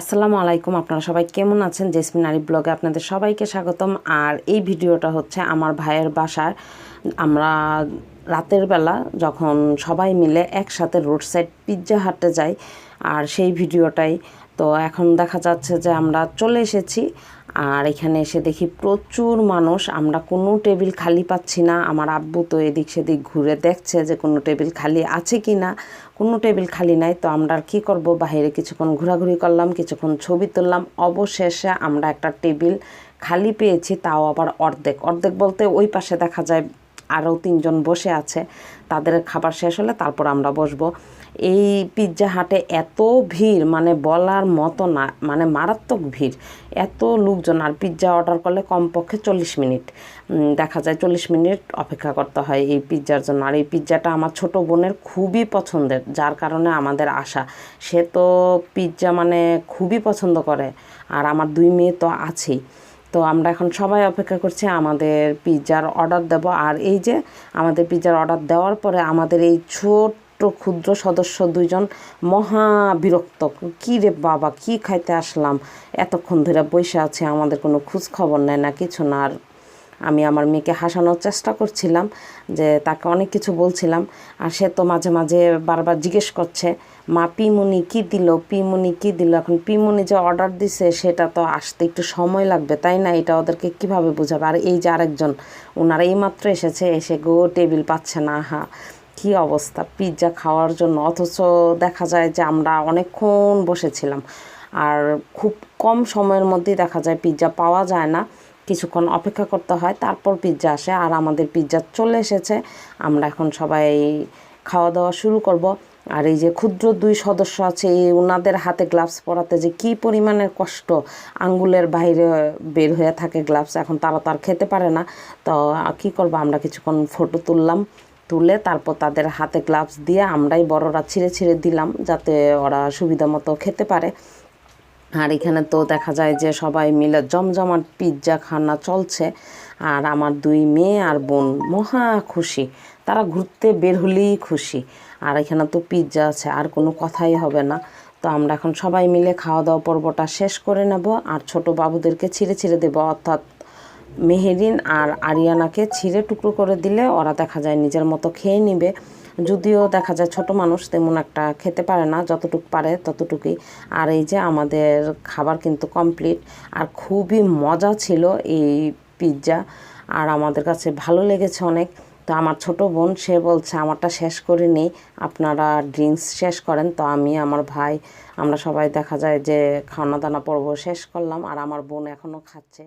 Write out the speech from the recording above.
আসসালামু আলাইকুম, আপনারা সবাই কেমন আছেন? জেসমিন আরিফ ব্লগে আপনাদের সবাইকে স্বাগতম। আর এই ভিডিওটা হচ্ছে আমার ভাইয়ের বাসার। আমরা রাতের বেলা যখন সবাই মিলে একসাথে রোড সাইড পিৎজা হাটে যাই, আর সেই ভিডিওটাই, তো এখন দেখা যাচ্ছে যে আমরা চলে এসেছি। আর এখানে এসে দেখি প্রচুর মানুষ। আমরা কোনো টেবিল খালি পাচ্ছি না। আমার আব্বু তো এদিক সেদিক ঘুরে দেখছে যে কোনো টেবিল খালি আছে কি না। কোনো টেবিল খালি নাই তো আমরা আর কী করব? বাইরে কিছুক্ষণ ঘোরাঘুরি করলাম, কিছুক্ষণ ছবি তুললাম। অবশেষে আমরা একটা টেবিল খালি পেয়েছি, তাও আবার অর্ধেক। অর্ধেক বলতে ওই পাশে দেখা যায় আরও তিনজন বসে আছে, তাদের খাবার শেষ হলে তারপর আমরা বসবো। এই পিৎজা হাটে এত ভিড় মানে বলার মতো না মানে মারাত্মক ভিড়। এত লোকজন, আর পিৎজা অর্ডার করলে কমপক্ষে চল্লিশ মিনিট। দেখা যায় চল্লিশ মিনিট অপেক্ষা করতে হয় এই পিৎজার জন্য। আর এই পিৎজাটা আমার ছোট বোনের খুবই পছন্দের, যার কারণে আমাদের আশা। সে তো পিৎজা মানে খুবই পছন্দ করে, আর আমার দুই মেয়ে তো আছেই। তো আমরা এখন সবাই অপেক্ষা করছি আমাদের পিৎজার অর্ডার দেব। আর এই যে আমাদের পিৎজার অর্ডার দেওয়ার পরে আমাদের এই ছোট্ট ক্ষুদ্র সদস্য দুইজন মহা বিরক্ত। কী রে বাবা, কি খাইতে আসলাম? এতক্ষণ ধরে বসে আছে, আমাদের কোনো খোঁজ খবর নেয় না, কিছু না। আর আমি আমার মেয়েকে হাসানোর চেষ্টা করছিলাম যে তাকে অনেক কিছু বলছিলাম, আর সে তো মাঝে মাঝে বারবার জিজ্ঞেস করছে, মা, পিমুনি কি দিল? পিমুনি কি দিল? এখন পিমুনি যে অর্ডার দিছে, সেটা তো আসতে একটু সময় লাগবে, তাই না? এটা ওদেরকে কীভাবে বোঝাবে? আর এই যে আরেকজন ওনারা এইমাত্র এসেছে, এসে গো, টেবিল পাচ্ছে না হা কি অবস্থা? পিৎজা খাওয়ার জন্য, অথচ দেখা যায় যে আমরা অনেকক্ষণ বসেছিলাম, আর খুব কম সময়ের মধ্যেই দেখা যায় পিৎজা পাওয়া যায় না। কিছুক্ষণ অপেক্ষা করতে হয়, তারপর পিৎজা আসে। আর আমাদের পিৎজা চলে এসেছে। আমরা এখন সবাই খাওয়া দাওয়া শুরু করব। আর এই যে ক্ষুদ্র দুই সদস্য আছে, এই ওনাদের হাতে গ্লাভস পরাতে যে কি পরিমাণের কষ্ট, আঙ্গুলের বাইরে বের হয়ে থাকে গ্লাভস এখন তারা তো আর খেতে পারে না। তো কী করব, আমরা কিছুক্ষণ ফটো তুললাম, তুলে তারপর তাদের হাতে গ্লাভস দিয়ে আমরাই বড়রা ছিঁড়ে ছিঁড়ে দিলাম, যাতে ওরা সুবিধা মতো খেতে পারে। আর এখানে তো দেখা যায় যে সবাই মিলে জমজমাট পিৎজা খানা চলছে। আর আমার দুই মেয়ে আর বোন, মহা খুশি। তারা ঘুরতে বের হলেই খুশি। আর এখানে তো পিৎজা আছে, আর কোনো কথাই হবে না। তো আমরা এখন সবাই মিলে খাওয়া দাওয়া পর্বটা শেষ করে নেব। আর ছোট বাবুদেরকে ছিঁড়ে ছিঁড়ে দেবো, অর্থাৎ মেহেরিন আর আরিয়ানাকে ছিঁড়ে টুকরো করে দিলে ওরা দেখা যায় নিজের মতো খেয়ে নিবে। যদিও দেখা যায় ছোট মানুষ তেমন একটা খেতে পারে না, যতটুকু পারে ততটুকুই। আর এই যে আমাদের খাবার কিন্তু কমপ্লিট আর খুবই মজা ছিল এই পিৎজা আর আমাদের কাছে ভালো লেগেছে অনেক। তো আমার ছোট বোন, সে বলছে, আমারটা শেষ করে নেই, আপনারা ড্রিঙ্কস শেষ করেন। তো আমি, আমার ভাই, আমরা সবাই দেখা যায় যে খাওয়ানা দানা পর্ব শেষ করলাম, আর আমার বোন এখনও খাচ্ছে।